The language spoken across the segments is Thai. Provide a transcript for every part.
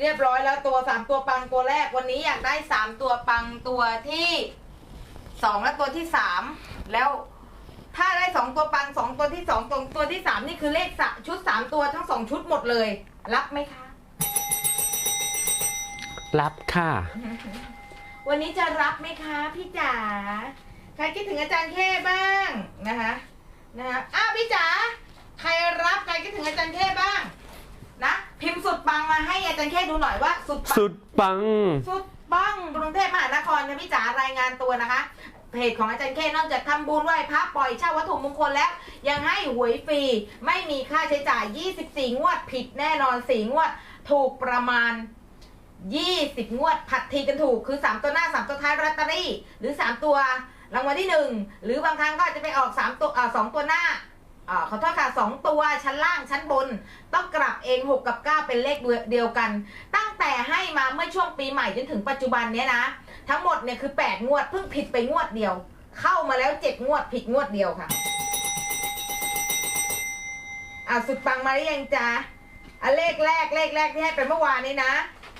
เรียบร้อยแล้วตัวสามตัวปังตัวแรกวันนี้อยากได้สามตัวปังตัวที่สองและตัวที่สามแล้วถ้าได้สองตัวปังสองตัวที่สองตัวตัวที่สามนี่คือเลขสะชุดสามตัวทั้งสองชุดหมดเลย รับไหมคะ รับค่ะ วันนี้จะรับไหมคะ พี่จ๋าใครคิดถึงอาจารย์เข้บ้างนะคะนะคะอ้าวพี่จ๋าใครรับใครคิดถึงอาจารย์เข้บ้าง นะ พิมพ์สุดปังมาให้อาจารย์เข้ดูหน่อยว่าสุดปังสุดปัง สุดปังกรุงเทพมหานครค่ะพี่จ๋ารายงานตัวนะคะเพจของอาจารย์เข้นอกจากทำบุญไหว้พระปล่อยเช่าวัตถุมงคลแล้ว ยังให้หวยฟรี ไม่มีค่าใช้จ่าย 24 งวดผิดแน่นอน 4 งวด ถูกประมาณ 20 งวดผัดทีกันถูกคือ 3 ตัวหน้า 3 ตัวท้ายลอตเตอรี่ หรือ 3 ตัวรางวัลที่ 1 หรือบางครั้งก็อาจจะไปออก 3 ตัวอ่าสองตัวหน้า อ่าขอโทษค่ะ2ตัวชั้นล่างชั้นบน ต้องกลับเอง 6 กับ 9 เป็นเลขเดียวกัน ตั้งแต่ให้มาเมื่อช่วงปีใหม่จนถึงปัจจุบันเนี้ยนะ ทั้งหมดเนี่ยคือ 8 งวดเพิ่งผิดไปงวดเดียว เข้ามาแล้ว 7 งวดผิดงวดเดียวค่ะอ่าสุดปังมาหรือยังจ๊ะอะเลขแรกเลขแรกที่ให้ไปเมื่อวานนี้นะ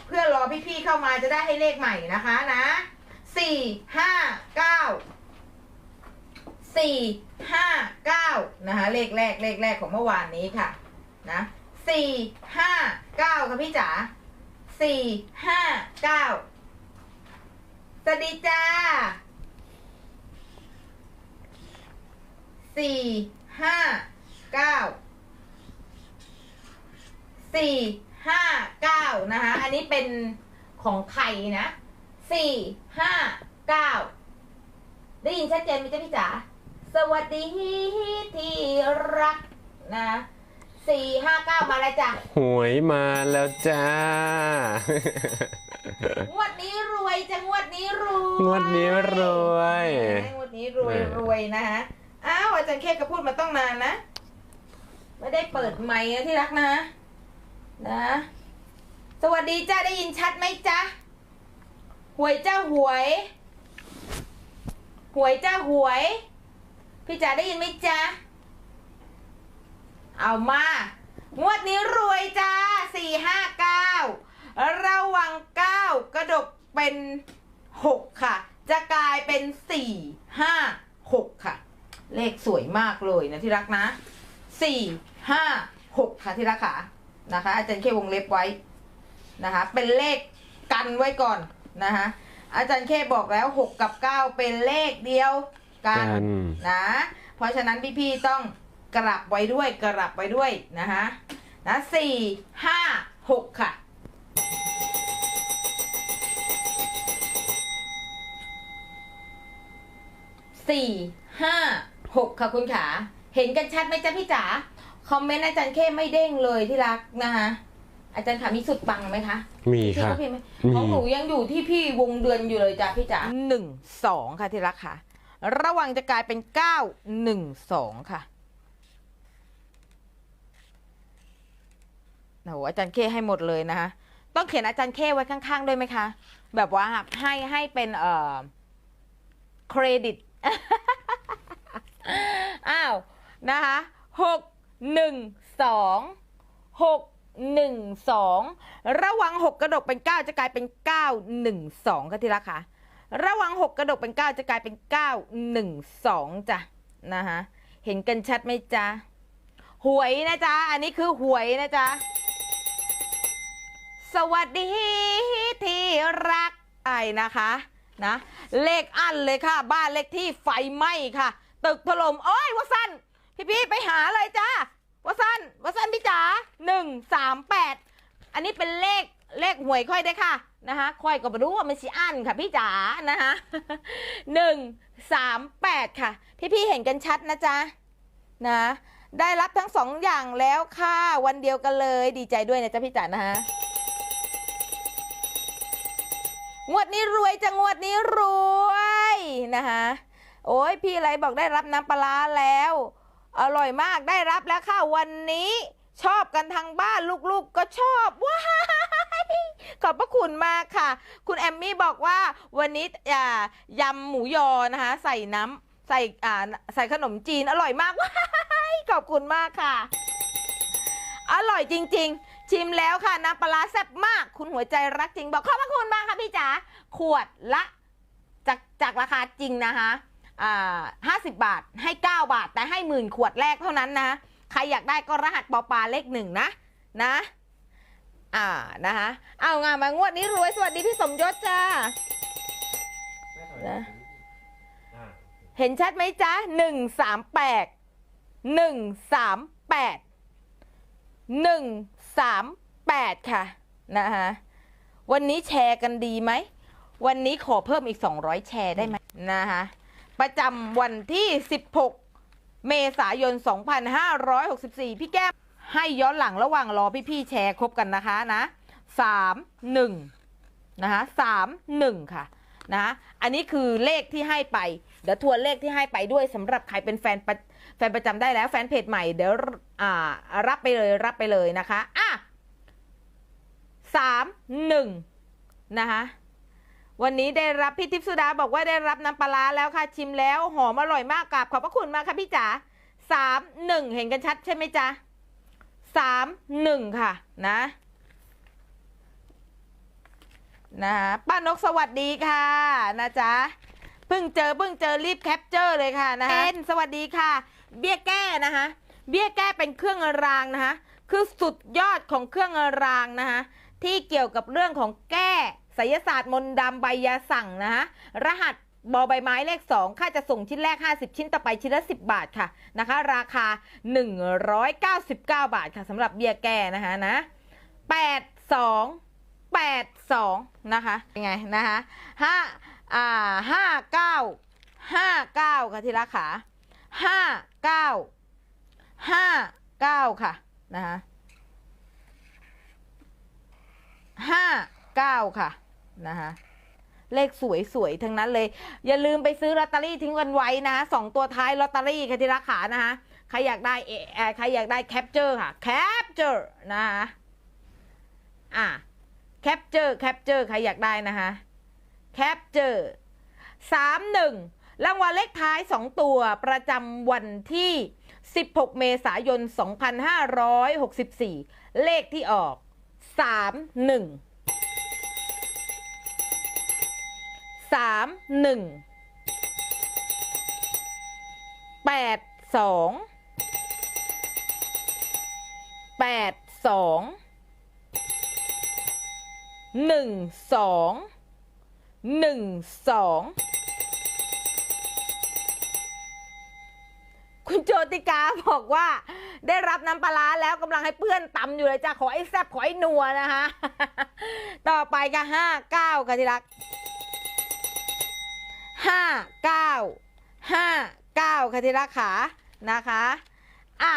เพื่อรอพี่ๆเข้ามาจะได้ให้เลขใหม่นะคะนะสี่ห้า สี่ห้าเก้านะคะเลขแรกเลขแรกของเมื่อวานนี้ค่ะนะสี่ห้าเก้าค่ะพี่จ๋าสี่ห้าเก้าสวัสดีจ้าสี่ห้าเก้าสี่ห้าเก้านะคะ อันนี้เป็นของไทยนะสี่ห้าเก้าได้ยินชัดเจนไหมจ๊ะพี่จ๋า สวัสดีที่รักนะสี่ห้าเก้ามาแล้วจ้ะหวยมาแล้วจ้างวดนี้รวยจะงวดนี้รวยงวดนี้รวยงวดนี้รวยรวยนะคะอ้าวอาจารย์เคก็พูดมาต้องนานนะไม่ได้เปิดไมค์นะที่รักนะ นะ สวัสดีจ้าได้ยินชัดไหมจ๊ะหวยเจ้าหวย หวยเจ้าหวย พี่จ๋าได้ยินไหมจ๊ะ เอามา งวดนี้รวยจ้าสี่ห้าเก้าระวังเก้ากระดกเป็นหกค่ะ จะกลายเป็นสี่ห้าหกค่ะ เลขสวยมากเลยนะที่รักนะสี่ห้าหกค่ะที่รักค่ะนะคะ อาจารย์เควงเล็บไว้นะคะ เป็นเลขกันไว้ก่อนนะคะอาจารย์เคบอกแล้วหกกับเก้าเป็นเลขเดียว กันกัน นะ เพราะฉะนั้นพี่ๆต้องกลับไว้ด้วยกลับไว้ด้วยนะคะนะสี่ห้าหกค่ะ สี่ห้าหกค่ะคุณขา เห็นกันชัดไหมจ๊ะพี่จ๋า คอมเมนต์อาจารย์เข้ไม่เด้งเลยที่รักนะคะอาจารย์ขามีสุดปังไหมคะมีพี่ค่ะก็พิมพ์ไหมมีของหนูยังอยู่ที่พี่วงเดือนอยู่เลยจ้ะพี่จ๋าหนึ่งสองค่ะที่รักค่ะ ระวังจะกลายเป็นเก้าหนึ่งสองค่ะโอ้โหอาจารย์เคให้หมดเลยนะคะ ต้องเขียนอาจารย์เคไว้ข้างๆ ด้วยไหมคะ แบบว่าให้ให้เป็นเอ่อเครดิต อ้าว นะคะหกหนึ่งสองหกหนึ่งสองระวังหกกระดกเป็นเก้าจะกลายเป็นเก้าหนึ่งสองค่ะที่รักค่ะ ระวังหกกระดกเป็นเก้าจะกลายเป็นเก้าหนึ่งสองจ้ะนะคะเห็นกันชัดไหมจ๊ะ หวยนะจ๊ะ อันนี้คือหวยนะจ๊ะ สวัสดีที่รักไอ้นะคะนะเลขอันเลยค่ะ บ้านเลขที่ไฟไหม้ค่ะ ตึกถล่มโอ้ยวะสันพี่พี่ๆไปหาเลยจ้าวะสันวะสันพี่จ๋าหนึ่งสามแปดอันนี้เป็นเลขเลขหวยค่อยได้ค่ะ นะคะค่อยก็ไม่รู้ว่ามันสิอันค่ะพี่จ๋านะคะหนึ่งสามแปดค่ะพี่พี่ๆเห็นกันชัดนะจ๊ะนะได้รับทั้งสองอย่างแล้วค่ะวันเดียวกันเลยดีใจด้วยนะจ๊ะพี่จ๋านะฮะงวดนี้รวยจะงวดนี้รวยนะคะโอ้ยพี่ไรบอกได้รับน้ำปลาแล้วอร่อยมากได้รับแล้วค่ะวันนี้ชอบกันทางบ้านลูกๆก็ชอบว้า ขอบพระคุณมากค่ะ คุณแอมมี่บอกว่าวันนี้อ่ายำหมูยอนะคะ ใส่น้ำใส่อ่าใส่ขนมจีนอร่อยมากว้ายขอบคุณมากค่ะ อร่อยจริง ๆ ชิมแล้วค่ะน้ำปลาแซ่บมาก คุณหัวใจรักจริงบอกขอบพระคุณมากค่ะพี่จ๋าขวดละจากจากราคาจริงนะคะห้าสิบบาทให้เก้าบาท แต่ให้หมื่นขวดแรกเท่านั้นนะ ใครอยากได้ก็รหัสปอปาเลขหนึ่งนะ นะ อ่านะคะเอางานมางวดนี้รวยสวัสดีพี่สมยศจ้านะเห็นชัดไหมจ๊ะหนึ่งสามแปดหนึ่งสามแปดหนึ่งสามแปดค่ะนะคะวันนี้แชร์กันดีไหม วันนี้ขอเพิ่มอีก200แชร์ได้ไหมนะคะประจำวันที่16เมษายน2564พี่แก้ม ให้ย้อนหลังระหว่างรอพี่ๆแชร์ครบกันนะคะนะ3 1นะคะ3 1ค่ะนะอันนี้คือเลขที่ให้ไป เดี๋ยวทวนเลขที่ให้ไปด้วยสำหรับใครเป็นแฟนแฟนประจำได้แล้วแฟนเพจใหม่เดี๋ยวอ่ารับไปเลยรับไปเลยนะคะอะสามหนึ่งนะคะวันนี้ได้รับพี่ทิพย์สุดาบอกว่าได้รับน้ำปลาร้าแล้วค่ะชิมแล้วหอมอร่อยมากกราบขอบพระคุณมากค่ะพี่จ๋าสามหนึ่งเห็นกันชัดใช่ไหมจ๊ะ สามหนึ่งค่ะนะนะป้านกสวัสดีค่ะนะจ๊ะเพิ่งเจอเพิ่งเจอรีบแคปเจอร์เลยค่ะนะคะเอ็นสวัสดีค่ะ เบี้ยแก้นะคะเบี้ยแก้เป็นเครื่องรางนะคะคือสุดยอดของเครื่องรางนะคะที่เกี่ยวกับเรื่องของแก้ไสยศาสตร์มนต์ดำใบยาสั่งนะคะรหัส บอใบไม้เลข 2 ค่าจะส่งชิ้นแรก 50 ชิ้นต่อไปชิ้นละ 10 บาทค่ะนะคะ ราคา 199 บาทค่ะสำหรับเบี้ยแก้นะคะนะ 82 82 นะคะยังไงนะคะห้าอ่าห้าเก้าห้าเก้าค่ะที่รักขาห้าเก้าห้าเก้าค่ะนะคะห้าเก้าค่ะนะคะ เลขสวยๆทั้งนั้นเลย อย่าลืมไปซื้อลอตเตอรี่ทิ้งกันไว้นะสองตัวท้ายลอตเตอรี่ค่ะที่รักขานะคะใครอยากได้เอใครอยากได้แคปเจอร์ค่ะแคปเจอร์นะคะอะแคปเจอร์แคปเจอร์ใครอยากได้นะคะแคปเจอร์สามหนึ่งรางวัลเลขท้าย 2 ตัวประจำวันที่ 16 เมษายน 2564 เลขที่ออก 3 1 3 1 8 2 8 2หนึ่งสองหนึ่งสองคุณโจติกาบอกว่า ได้รับน้ำปลาร้าแล้วกำลังให้เพื่อนตำอยู่เลยจ้ะขอไอ้แซบขอไอ้นัวนะคะ ต่อไปก็ห้าเก้าค่ะที่รัก ห้าเก้าห้าเก้าค่ะที่รักขานะคะอะ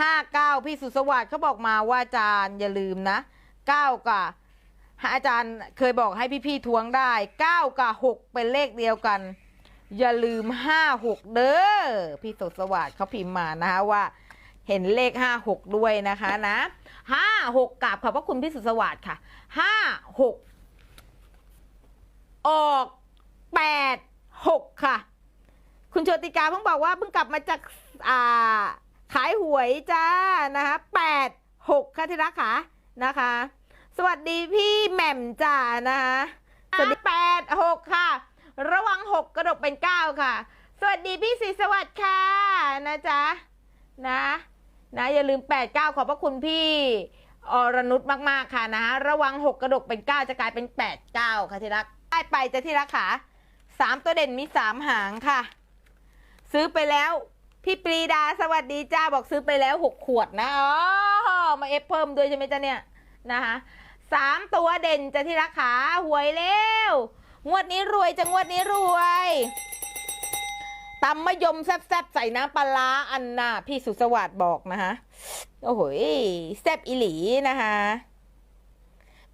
ห้าเก้าพี่สุสวัสดิ์เขาบอกมาว่าอาจารย์อย่าลืมนะเก้ากับอาจารย์เคยบอกให้พี่ๆทวงได้9กับ6เป็นเลขเดียวกัน อย่าลืม5 6เด้อพี่สดสวัสดิ์เขาพิมพ์มานะคะว่าเห็นเลข5 6ด้วยนะคะนะ5 6กราบขอบพระคุณพี่สุสวัสดิ์ค่ะ5 6ออก8 6 ค่ะ คุณโชติกาเพิ่งบอกว่าเพิ่งกลับมาจากอ่าขายหวยจ้านะคะ8 6ค่ะที่รักค่ะนะคะ สวัสดีพี่แหม่มจ้านะคะสวัสดีแปดหกค่ะ ระวังหกกระดกเป็นเก้าค่ะ สวัสดีพี่ศรีสวัสดิ์ค่ะนะจ๊ะนะนะอย่าลืมแปดเก้าขอบพระคุณพี่อรนุชมาก ๆ ค่ะนะ ระวังหกกระดกเป็นเก้าจะกลายเป็นแปดเก้าค่ะที่รักได้ไปจะที่รักค่ะ สามตัวเด่นมีสามหางค่ะ ซื้อไปแล้วพี่ปรีดาสวัสดีจ้าบอกซื้อไปแล้วหกขวดนะอ๋อมาเอฟเพิ่มด้วยใช่ไหมจ๊ะเนี่ยนะคะสามตัวเด่นจะที่ราคาหวยเร็วงวดนี้รวยจะงวดนี้รวยตำมะยมแซ่บๆใส่น้ำปลาอันน่ะพี่สุสวัสดิ์บอกนะคะโอ้โหแซ่บอีหลีนะคะ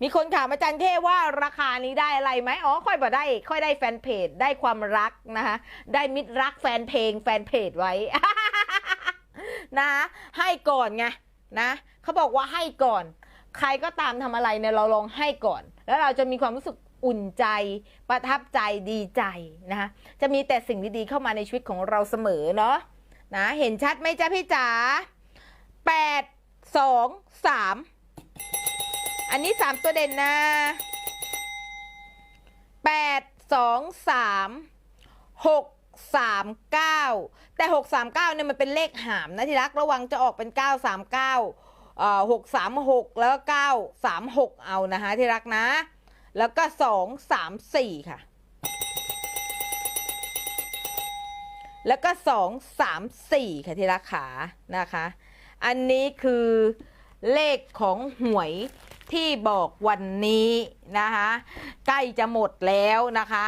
มีคนถามอาจารย์เท่ว่าราคานี้ได้อะไรไหมอ๋อ ค่อยบ่ได้ ค่อยได้แฟนเพจ ได้ความรักนะคะได้มิตรรักแฟนเพลงแฟนเพจไว้ นะ ให้ก่อนไงนะเขาบอกว่าให้ก่อน ใครก็ตามทำอะไรเนี่ยเราลองให้ก่อน แล้วเราจะมีความรู้สึกอุ่นใจประทับใจดีใจนะคะจะมีแต่สิ่งดีๆเข้ามาในชีวิตของเราเสมอเนาะนะเห็นชัดไหมจ๊ะพี่จ๋าแปดสองสาม อันนี้สามตัวเด่นนะแปดสองสามหกสามเก้าแต่หกสามเก้าเนี่ยมันเป็นเลขหามนะที่รักระวังจะออกเป็นเก้าสามเก้าหกสามหกแล้วก็เก้าสามหกเอานะคะที่รักนะ แล้วก็สองสามสี่ค่ะ แล้วก็สองสามสี่ค่ะที่รักขานะคะ อันนี้คือเลขของหวย ที่บอกวันนี้นะคะใกล้จะหมดแล้วนะคะ